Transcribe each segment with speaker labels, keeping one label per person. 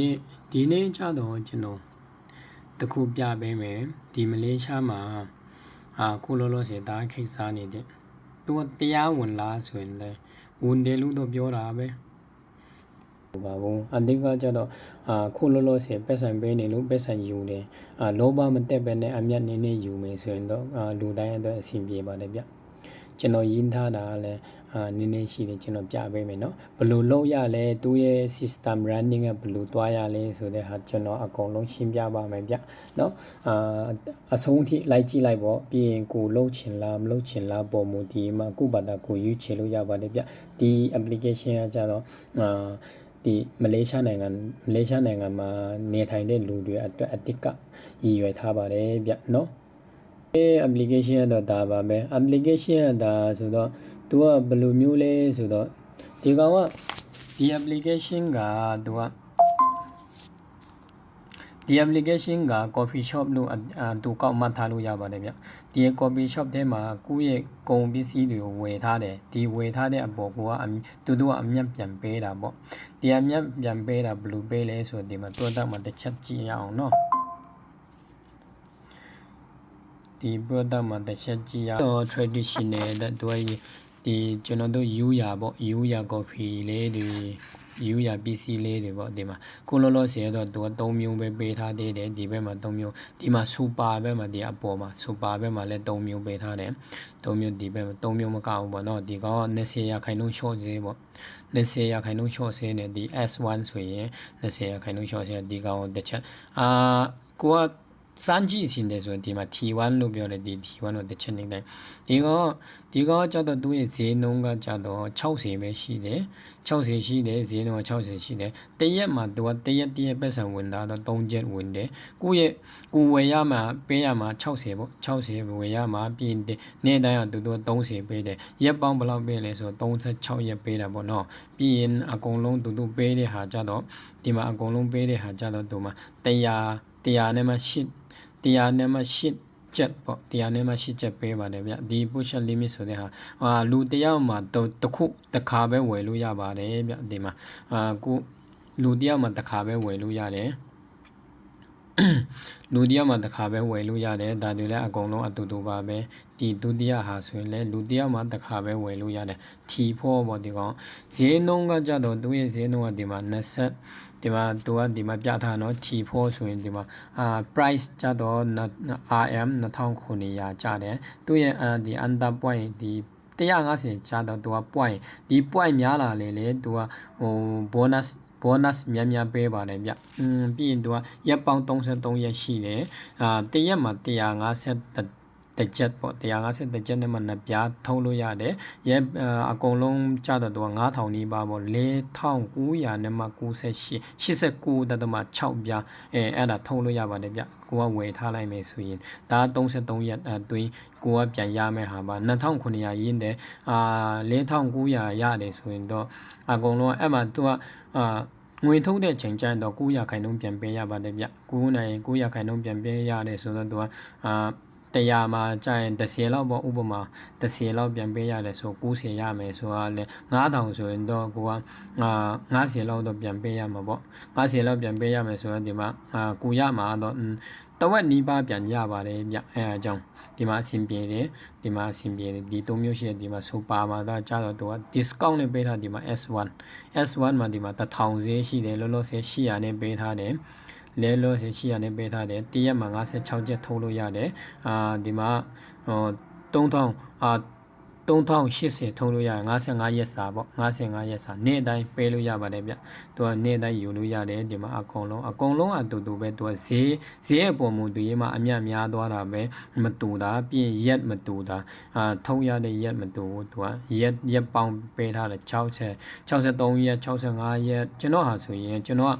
Speaker 1: နေ့ဒီနေ့ကြတော့ကျွန်တော်တခုပြပေးမယ်ဒီမလေးရှားမှာအာခုလောလောဆယ်တားခိတ်စားနေတဲ့သူကတရားဝင်လားဆိုရင်လည်းဝန်တယ်လို့တော့ပြောတာပဲဘာဘုံအတိတ်ကကြတော့အာခုလောလောဆယ်ပက်ဆံပေးနေလို့ပက်ဆံယူတယ်အာလောဘမတက်ပဲနဲ့အမျက်နေနေယူမယ်ဆိုရင်တော့အာလူတိုင်းအတွက်အဆင်ပြေပါတယ်ဗျ ကျွန်တော်ရင်းထားတာလည်းအာနည်းနည်းရှိတယ်ကျွန်တော်ပြပေးမယ်နော်ဘယ်လိုလုပ်ရလဲသူ့ရဲ့ system running ကဘယ်လိုသွားရလဲဆိုတဲ့ဟာကျွန်တော်အကုန်လုံးရှင်းပြပါမယ်ဗျနော်အာအဆုံးထိလိုက်ကြည့်လိုက်ပေါ့ပြီးရင်ကိုလုတ်ချင်လားမလုတ်ချင်လားပုံမူဒီမှာကိုဘာသာကိုယူချင်လို့ရပါတယ်ဗျဒီ application ကကြတော့အာဒီမလေးရှားနိုင်ငံမလေးရှားနိုင်ငံမှာနေထိုင်တဲ့လူတွေအတွက်အတိတ်ကရည်ရွယ်ထားပါတယ်ဗျနော် application ကတော့ဒါပါပဲ application ကဒါဆိုတော့သူကဘယ်လိုမျိုးလဲဆိုတော့ဒီကောင်ကဒီ application ကသူကဒီ application က coffee shop လို့အသူကောက်မှတ်ထားလို့ရပါတယ်ဗျဒီ coffee shop ထဲမှာကိုယ့်ရဲ့ကုန်ပစ္စည်းတွေကိုဝယ်ထားတယ်ဒီဝယ်ထားတဲ့အပေါ်ကိုကအမြသူတို့ကအမြတ်ပြန်ပေးတာပေါ့ဒီအမြတ်ပြန်ပေးတာဘယ်လိုပေးလဲဆိုတော့ဒီမှာတွတ်တက်မှာတစ်ချက်ကြည့်ရအောင်နော် ဒီ product မှာတစ်ချက်ကြည့်ရတော့ traditional တဲ့သူကဒီကျွန်တော်တို့ယူရပေါ့ယူရ coffee လေးတွေယူရ PC လေးတွေပေါ့ဒီမှာကိုလောလောဆယ်တော့သူက3မျိုးပဲပေးထားသေးတယ်ဒီဘက်မှာ3မျိုးဒီမှာ super ဘက်မှာဒီအပေါ်မှာ super ဘက်မှာလည်း3မျိုးပေးထားတယ်3မျိုးဒီဘက်မှာ3မျိုးမကဘူးပေါ့နော်ဒီကောင်က20ရာခိုင်နှုန်း short ဈေးပေါ့20ရာခိုင်နှုန်း short ဈေးနဲ့ဒီ S1 ဆိုရင်20ရာခိုင်နှုန်း short ဈေးဒီကောင်တစ်ချက်အာကိုက စမ်းကြည့်ရှင်တယ်ဆိုရင်ဒီမှာ T1 လို့ပြောတယ်ဒီ T1 တော့တစ်ချက်နေတိုင်းဒီကောဒီကောကျတော့သူ့ရဲ့ဈေးနှုန်းကကျတော့60ပဲရှိတယ်60ရှိတယ်ဈေးနှုန်းက60ရှိတယ်တရက်မှာသူကတရက်တရက်ပတ်စံဝင်တာတော့3ချက်ဝင်တယ်ကိုယ့်ရဲ့ကိုဝယ်ရမှာပေးရမှာ60ပေါ့60ဝယ်ရမှာပြီးနေ့တိုင်းကသူတို့30ပေးတယ်ရက်ပေါင်းဘယ်လောက်ပေးလဲဆိုတော့36ရက်ပေးတာပေါ့နော်ပြီးရင်အကုန်လုံးသူတို့ပေးတဲ့ဟာကျတော့ဒီမှာအကုန်လုံးပေးတဲ့ဟာကျတော့သူမှာ100 100နဲ့မှ8 100နဲ့မှ8ချက်ပေါ့100နဲ့မှ8ချက်ပေးပါတယ်ဗျဒီ push limit ဆိုတဲ့ဟာဟာလူတယောက်မှာတခုတစ်ခါပဲဝယ်လို့ရပါတယ်ဗျဒီမှာအာကိုလူတယောက်မှာတစ်ခါပဲဝယ်လို့ရတယ်လူတယောက်မှာတစ်ခါပဲဝယ်လို့ရတယ်ဒါတွေလည်းအကုန်လုံးအတူတူပါပဲဒီဒုတိယဟာဆိုရင်လည်းလူတယောက်မှာတစ်ခါပဲဝယ်လို့ရတယ် T4 ပေါ့ဒီကောင်ဈေးနှုန်းကကြတော့သူရဲ့ဈေးနှုန်းကဒီမှာ20 ဒီမှာသူကဒီမှာပြထားနော် T4 ဆိုရင်ဒီမှာအာ price ကြတော့ RM 2900ကျတယ်သူရဲ့ဒီ under point ဒီ150ကျတော့သူက point ဒီ point များလာလေလေသူကဟို bonus bonus များများပေးပါတယ်ဗျ။อืมပြီးရင်သူကရက်ပေါင်း33ရက်ရှိတယ်။အာတရက်မှာ150 တစ်ချက်ပေါ့150တစ်ချက်နဲ့မှနှစ်ပြားထုံးလို့ရတယ်ရဲအကုန်လုံးကျတော့သူက9000နီးပါးပေါ့4900နဲ့မှ98 89တသမ6ပြားအဲအဲ့ဒါထုံးလို့ရပါတယ်ဗျကိုကဝယ်ထားလိုက်မယ်ဆိုရင်ဒါ33ရက်အတွင်းကိုကပြန်ရမယ်ဟာပါ2900ရင်းတယ်အာ4900ရတယ်ဆိုရင်တော့အကုန်လုံးအဲ့မှာသူကအာငွေထုတ်တဲ့ချိန်ကျရင်တော့900ခိုင်နှုန်းပြန်ပေးရပါတယ်ဗျ9နိုင်900ခိုင်နှုန်းပြန်ပေးရတယ်ဆိုတော့သူကအာ 100မှာကြာရင်30လောက်ပေါ့ဥပမာ30လောက်ပြန်ပေးရတယ်ဆို90ရမယ်ဆိုတော့လေ9000ဆိုရင်တော့ကိုကအာ90လောက်တော့ပြန်ပေးရမှာပေါ့90လောက်ပြန်ပေးရမယ်ဆိုတော့ဒီမှာအာကိုရမှာတော့တဝက်နီးပါးပြန်ရပါတယ်ဗျအဲအကြောင်းဒီမှာအဆင်ပြေတယ်ဒီမှာအဆင်ပြေတယ်ဒီ၃မျိုးရှိတယ်ဒီမှာစူပါမှာတော့ကြာတော့သူက discount နဲ့ပေးထားဒီမှာ S1 S1 မှာဒီမှာ1000ဈေးရှိတယ်လောလောဆယ်800နဲ့ပေးထားတယ် လဲလောဆယ်ရှိရနေပေးထားတယ်တရက်မှာ56ချက်ထုတ်လို့ရတယ်အာဒီမှာဟို3000အာ3080ထုံးလို့ရတယ်55ရက်စာပေါ့55ရက်စာနေ့တိုင်းပေးလို့ရပါတယ်ဗျသူကနေ့တိုင်းယူလို့ရတယ်ဒီမှာအကုန်လုံးအကုန်လုံးအတူတူပဲသူကဈေးဈေးအပေါ်မူတည်ရင်မှအမြတ်များသွားတာပဲမတူတာပြင်ရက်မတူတာအာထုံးရတဲ့ရက်မတူဘူးသူကရက်ရက်ပေါင်းပေးထားတယ်60 63ရက်65ရက်ကျွန်တော်ဟာဆိုရင်ကျွန်တော်က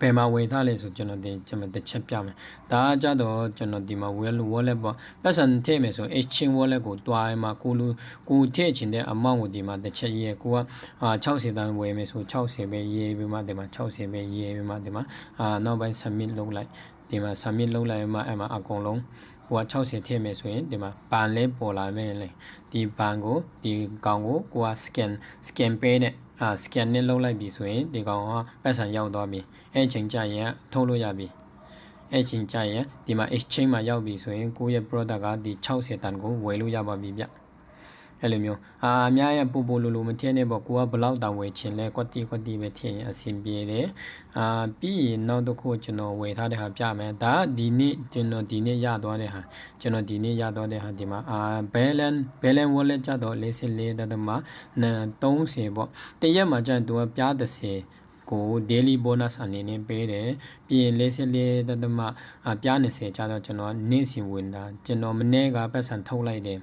Speaker 1: ဘယ်မှာဝယ်ထားလဲဆိုကျွန်တော်တင်ကျွန်တော်တစ်ချက်ပြမယ်ဒါကကြတော့ကျွန်တော်ဒီမှာ wallet wallet ပေါ့ပတ်စံထည့်မယ်ဆို exchange wallet ကိုတွားရမှာကိုလူကိုထည့်ချင်တဲ့ amount ကိုဒီမှာတစ်ချက်ရေးကိုကအာ60တန်းဝယ်မယ်ဆို60ပဲရေးပြီးမှဒီမှာ60ပဲရေးပြီးမှဒီမှာအာနောက်ပိုင်း submit လုပ်လိုက်ဒီမှာ submit လုပ်လိုက်မှအဲ့မှာအကုန်လုံးဟိုက60ထည့်မယ်ဆိုရင်ဒီမှာဘန်လေးပေါ်လာမယ်လေဒီဘန်ကိုဒီကောင်ကိုကိုက scan scan ပေးနဲ့ အာ scan နဲ့လုပ်လိုက်ပြီဆိုရင်ဒီကောင်ကပတ်စံရောက်သွားပြီအဲ့အချိန်ကျရင်ထုတ်လို့ရပြီအဲ့အချိန်ကျရင်ဒီမှာ exchange မှာရောက်ပြီဆိုရင်ကိုယ့်ရဲ့ product ကဒီ60တန်ကိုဝယ်လို့ရပါပြီဗျ အဲ့လိုမျိုးအာအများရဲ့ပူပူလိုလိုမထည့်နဲ့ပေါ့ကိုကဘလောက်တောင်ဝယ်ချင်လဲကွက်တီကွက်တီပဲထည့်ရင်အဆင်ပြေတယ်အာပြီးရင်နောက်တစ်ခုကျွန်တော်ဝယ်ထားတဲ့ဟာပြမယ်ဒါဒီနေ့ကျွန်တော်ဒီနေ့ရသွားတဲ့ဟာကျွန်တော်ဒီနေ့ရသွားတဲ့ဟာဒီမှာအာ balance balance wallet ကြတော့44တသမ30ပေါ့တရက်မှာကျရင်သူကပြား30ကို daily bonus အနေနဲ့ပေးတယ်ပြီးရင်44တသမအပြား20ကျတော့ကျွန်တော်နေ့စဉ်ဝင်တာကျွန်တော်မနေ့ကပတ်စံထုတ်လိုက်တယ်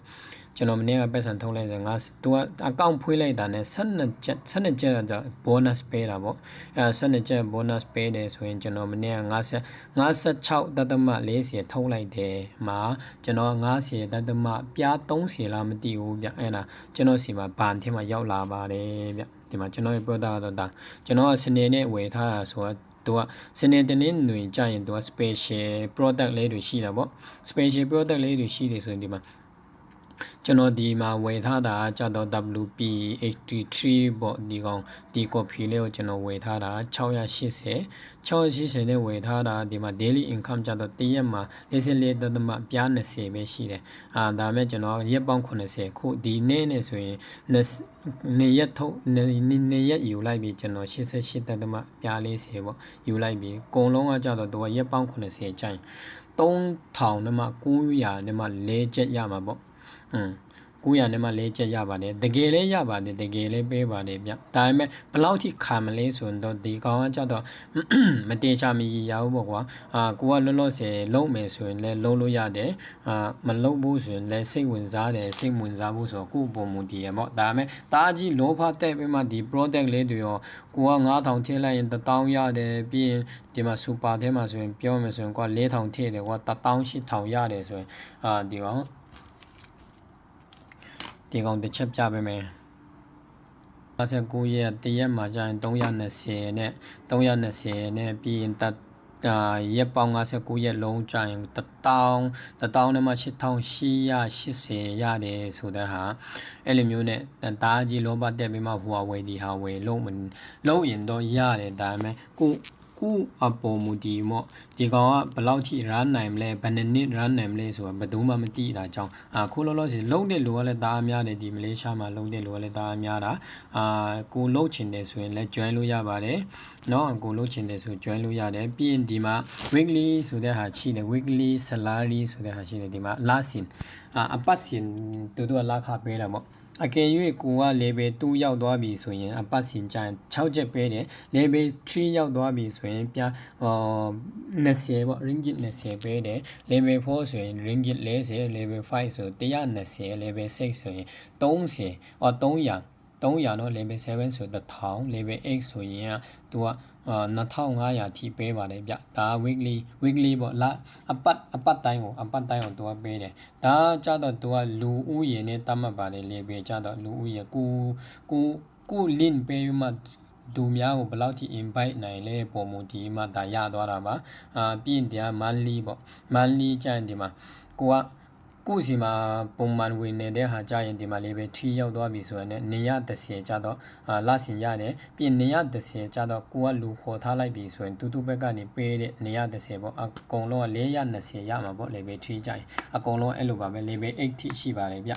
Speaker 1: ကျွန်တော်မနေ့ကပတ်စံထုတ်လိုက်ဆိုငါသူကအကောင့်ဖွေးလိုက်တာနဲ့12ချက်12ချက်တော့ bonus ပေးတာပေါ့အဲ12ချက် bonus ပေးတယ်ဆိုရင်ကျွန်တော်မနေ့က50 56တသမ40ထုတ်လိုက်တယ်မှာကျွန်တော်90တသမပြား30လားမသိဘူးဗျအဲ့ဒါကျွန်တော်စီမှာဘန်ထဲမှာရောက်လာပါတယ်ဗျဒီမှာကျွန်တော်ရဲ့ product တော့ဒါကျွန်တော်ကစနေနဲ့ဝယ်ထားတာဆိုတော့သူကစနေတနေ့တွင်ကြာရင်သူက special product လေးတွေရှိတာပေါ့ special product လေးတွေရှိတယ်ဆိုရင်ဒီမှာ ကျွန်တော်ဒီမှာဝယ်ထားတာကြတော့ WP83 ပေါ့ဒီကောင်ဒီ coffee လေးကိုကျွန်တော်ဝယ်ထားတာ680 680နဲ့ဝယ်ထားတာဒီမှာ daily income ကြတော့တရက်မှာ44တသမပြား20ပဲရှိတယ်အာဒါမဲ့ကျွန်တော်ရက်ပေါင်း80ခုဒီနေ့နဲ့ဆိုရင်နေရက်ထုတ်နေရက်ယူလိုက်ပြီကျွန်တော်88တသမပြား40ပေါ့ယူလိုက်ပြီအကုန်လုံးကကြတော့တော့ရက်ပေါင်း80ကျိုင်း3000နဲ့မှ900နဲ့မှ4ချက်ရမှာပေါ့อืม 900နဲ့မှ၄ချက်ရပါတယ်တကယ်လဲရပါတယ်တကယ်လဲပေးပါတယ်ဗျဒါပေမဲ့ဘလောက်ထိခံမလဲဆိုတော့ဒီကောင်ကကြတော့မတေချာမရရဘူးပေါ့ကွာအာကိုကလောလောဆယ်လုံးမယ်ဆိုရင်လဲလုံးလို့ရတယ်အာမလုံးဘူးဆိုရင်လဲစိတ်ဝင်စားတယ်စိတ်ဝင်စားဖို့ဆိုတော့ကိုယ့်ပုံမူတည်ရပေါ့ဒါပေမဲ့တားကြီးလောဖတဲ့ပြီးမှဒီ product လေးတွေရောကိုက9000ထည့်လိုက်ရင်1000ရတယ်ပြီးရင်ဒီမှာ super ထဲမှာဆိုရင်ပြောမယ်ဆိုရင်ကွာ4000ထည့်တယ်ကွာ18000ရတယ်ဆိုရင်အာဒီကောင် ဒီကောင်တစ်ချက်ပြပေးမယ်59ရက်တရက်မှာကျရင်320နဲ့320နဲ့ပြီးရင်တအာရက်ပေါင်း59ရက်လုံးကြာရင်1000 1000နဲ့မှ8880ရတယ်ဆိုတဲ့ဟာအဲ့လိုမျိုးနဲ့တားကြီးလောဘတက်ပြီးမှဟိုဟာဝယ်ဒီဟာဝယ်လုံးမလုံးရင်တော့ရတယ်ဒါပေမဲ့ကို ဥအပေါ်မူတည်ပေါ့ဒီကောင်ကဘယ်လောက်ထိရန်နိုင်မလဲဘယ်နှစ်နှစ်ရန်နိုင်မလဲဆိုတာဘယ်သူမှမသိတာကြောင့်အခုလောလောဆယ်လုံးတဲ့လူကလည်းဒါအများတယ်ဒီမလေးရှားမှာလုံးတဲ့လူကလည်းဒါအများတာအာကိုလုံးချင်တယ်ဆိုရင်လည်း join လို့ရပါတယ်နော်ကိုလုံးချင်တယ်ဆို join လို့ရတယ်ပြီးရင်ဒီမှာ weekly ဆိုတဲ့ဟာရှိတယ် weekly salary ဆိုတဲ့ဟာရှိတယ်ဒီမှာ last in အပတ်စဉ်တို့တို့ကလာခပေးတာပေါ့ အကယ်၍ကိုက level 2ရောက်သွားပြီဆိုရင်အပတ်စဉ်ကျရင်6ချက်ပဲတယ် level 3ရောက်သွားပြီဆိုရင်ပြဟော20ပေါ့ ringgit 20ပဲတယ် level 4ဆိုရင် ringgit 40 level 5ဆို120 level 6ဆိုရင်30အော်300 300တော့ level 7ဆို1000 level 8ဆိုရင်ကသူက2500ထိပေးပါတယ်ဗျဒါ weekly weekly ပေါ့လအပတ်အပတ်တိုင်းကိုအပတ်တိုင်းကိုသူကပေးတယ်ဒါကြတော့သူကလူဦးရေနဲ့တတ်မှတ်ပါတယ် level ကြတော့လူဦးရေကိုကိုကို link ပေးမှသူများကိုဘယ်လောက်ထိ invite နိုင်လဲပုံမူဒီမှာဒါရသွားတာပါအာပြင်တရား monthly ပေါ့ monthly ကြရင်ဒီမှာကိုက ကိုစီမှာပုံမှန်ဝင်နေတဲ့ဟာကြရင်ဒီမှာလေးပဲထီရောက်သွားပြီဆိုရင်လည်းနေရ30ကြတော့အာလဆင်ရတယ်ပြီးနေရ30ကြတော့ကိုကလူခေါ်ထားလိုက်ပြီဆိုရင်တူတူဘက်ကနေပေးတဲ့နေရ30ပေါ့အကုန်လုံးက420ရမှာပေါ့လေးပဲထီကြရင်အကုန်လုံးအဲ့လိုပါပဲလေးပဲ8ထိရှိပါတယ်ဗျ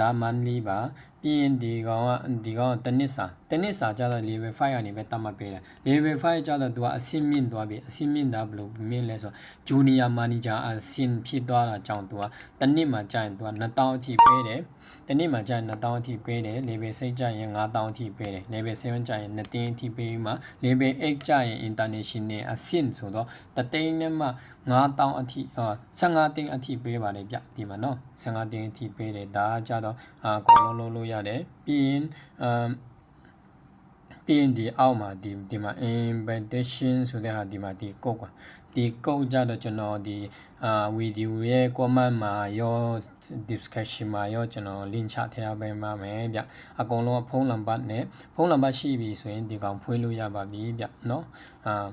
Speaker 1: ဒါ monthly ပါပြီးရင်ဒီကောင်ကဒီကောင်ကတနစ်စာတနစ်စာကျတော့ level 5ကနေပဲတတ်မှတ်ပေးတယ် level 5ကျတော့သူကအဆင့်မြင့်သွားပြီအဆင့်မြင့်တာဘယ်လိုမြင့်လဲဆိုတော့ junior manager အဆင့်ဖြစ်သွားတာကြောင့်သူကတနစ်မှာကျရင်သူက2000အထိပေးတယ်တနစ်မှာကျရင်2000အထိပေးတယ် level 6ကျရင်9000အထိပေးတယ် level 7ကျရင်2သိန်းအထိပေးမှ level 8ကျရင် international အဆင့်ဆိုတော့တသိန်းနဲ့မှ9000အထိအာ15သိန်းအထိပေးပါလေဗျဒီမှာနော်15သိန်းအထိပေးတယ်ဒါကကြတော့အာအကုန်လုံးလုံးလို့ရတယ်ပြီးရင်အမ်ပြီးရင်ဒီအောက်မှာဒီဒီမှာ invitation ဆိုတဲ့ဟာဒီမှာဒီ code ကဒီ code ကြတော့ကျွန်တော်ဒီအာ video ရဲ့ comment မှာရော description မှာရောကျွန်တော် link ချထည့်ပေးပါမယ်ဗျအကုန်လုံးဖုန်းနံပါတ်နဲ့ဖုန်းနံပါတ်ရှိပြီဆိုရင်ဒီကောင်ဖွင့်လို့ရပါပြီဗျเนาะအာ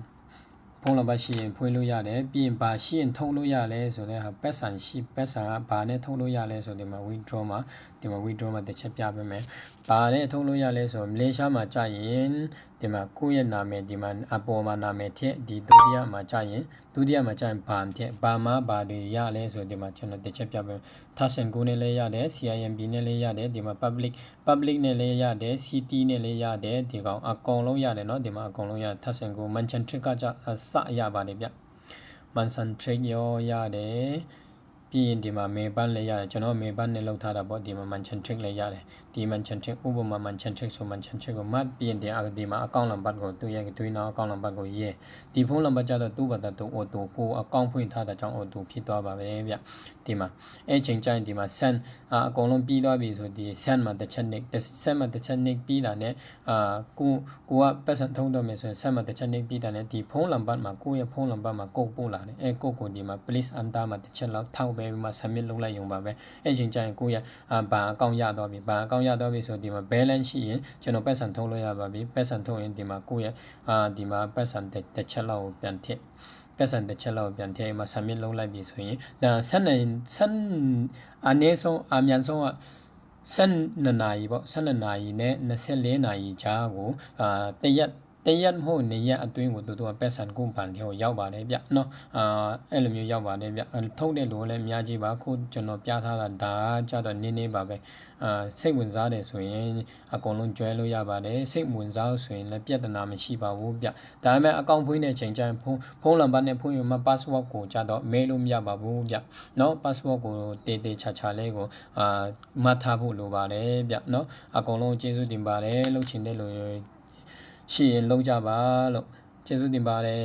Speaker 1: ဖုန်းနံပါတ်ရှိရင်ဖွင့်လို့ရတယ်ပြီးရင်ဘာရှိရင်ထုတ်လို့ရလဲဆိုတဲ့ဟာပတ်စံရှိပတ်စံကဘာနဲ့ထုတ်လို့ရလဲဆိုဒီမှာ withdraw မှာ ဒီမှာ withdraw မှာတစ်ချက်ပြပေးမယ်ဘာနဲ့ထုတ်လို့ရလဲဆိုမလေးရှားမှာကြာရင်ဒီမှာကိုယ့်ရဲ့နာမည်ဒီမှာအပေါ်မှာနာမည်ထည့်ဒီဒုတိယမှာကြာရင်ဒုတိယမှာကြာရင်ဘာထည့်ဘာမှာဘာတွေရလဲဆိုဒီမှာကျွန်တော်တစ်ချက်ပြပေးမယ် Thashen Go နဲ့လည်းရတယ် CIMB နဲ့လည်းရတယ်ဒီမှာ public public နဲ့လည်းရတယ် CT နဲ့လည်းရတယ်ဒီကောင်အကုန်လုံးရတယ်เนาะဒီမှာအကုန်လုံးရ Thashen Go Mansion Trick ကကြအစရပါတယ်ဗျ Mansion Trick ရောရတယ် ပြီးရင်ဒီမှာမေဘတ်လည်းရတယ်ကျွန်တော်မေဘတ်နဲ့လောက်ထားတာပေါ့ဒီမှာ Mansion Trick လည်းရတယ် ဒီ Mansion Trick ဥပမာ Mansion Trick ဆို Mansion Trick ကိုမှတ်ပြီးရင်ဒီအဒီမှာအကောင့်နံပါတ်ကိုသူ့ရဲ့တွင်းနောက်အကောင့်နံပါတ်ကိုရေးဒီဖုန်းနံပါတ်ကျတော့သူ့ဘာသာသူ auto ကိုအကောင့်ဖွင့်ထားတာကြောင့် auto ဖြစ်သွားပါပဲဗျဒီမှာအဲ့ချိန်ကျရင်ဒီမှာ send အာအကုန်လုံးပြီးသွားပြီဆိုဒီ send မှာတစ်ချက် nick send မှာတစ်ချက် nick ပြီးတာနဲ့အာကိုကိုကပတ်စံထုံးတော့မယ်ဆိုရင် send မှာတစ်ချက် nick ပြီးတာနဲ့ဒီဖုန်းနံပါတ်မှာကိုယ့်ရဲ့ဖုန်းနံပါတ်မှာကုတ်ပို့လာတယ်အဲကုတ်ကိုဒီမှာ please enter မှာတစ်ချက်လောက်ထောက်ပဲပြီးမှ submit လုပ်လိုက်ရုံပါပဲအဲ့ချိန်ကျရင်ကိုယ့်ရဲ့အာဘာအကောင့်ရတော့ပြီဘာအကောင့်ရတော့ပြီဆိုဒီမှာ balance ရှိရင်ကျွန်တော်ပတ်စံထုံးလို့ရပါပြီပတ်စံထုံးရင်ဒီမှာကိုယ့်ရဲ့အာဒီမှာပတ်စံတစ်ချက်လောက်ကိုပြန်ထည့်ပတ်စံတစ်ချက်လောက်ပြန်ထည့်မှာ submit လုပ်လိုက်ပြီဆိုရင်ဒါဆက်နေဆက်အနည်းဆုံးအမြန်ဆုံးက12နာရီပေါ့12နာရီနဲ့24နာရီကြာကိုအာတရက် တရက်မဟုတ်နေရက်အတွင်းကိုသူတို့ကပက်ဆန်ကုန်ပန်တွေကိုရောက်ပါတယ်ဗျနော်အာအဲ့လိုမျိုးရောက်ပါတယ်ဗျထုတ်တဲ့လူလည်းအများကြီးပါခုကျွန်တော်ပြထားတာဒါကြတော့နင်းနေပါပဲအာစိတ်ဝင်စားတယ်ဆိုရင်အကုန်လုံးကျွဲလို့ရပါတယ်စိတ်ဝင်စားဆိုရင်လည်းပြဿနာမရှိပါဘူးဗျဒါပေမဲ့အကောင့်ဖွင့်တဲ့ချိန်ကျရင်ဖုန်းဖုန်းနံပါတ်နဲ့ဖုန်းရမ password ကိုကြတော့မဲလို့မရပါဘူးဗျနော် password ကိုတေးတေးချာချာလေးကိုအာမှတ်ထားဖို့လိုပါတယ်ဗျနော်အကုန်လုံးကျေးဇူးတင်ပါတယ်လှုပ်ချင်တဲ့လူ ရှိရင်လုံးကြပါလို့ကျေးဇူးတင်ပါတယ်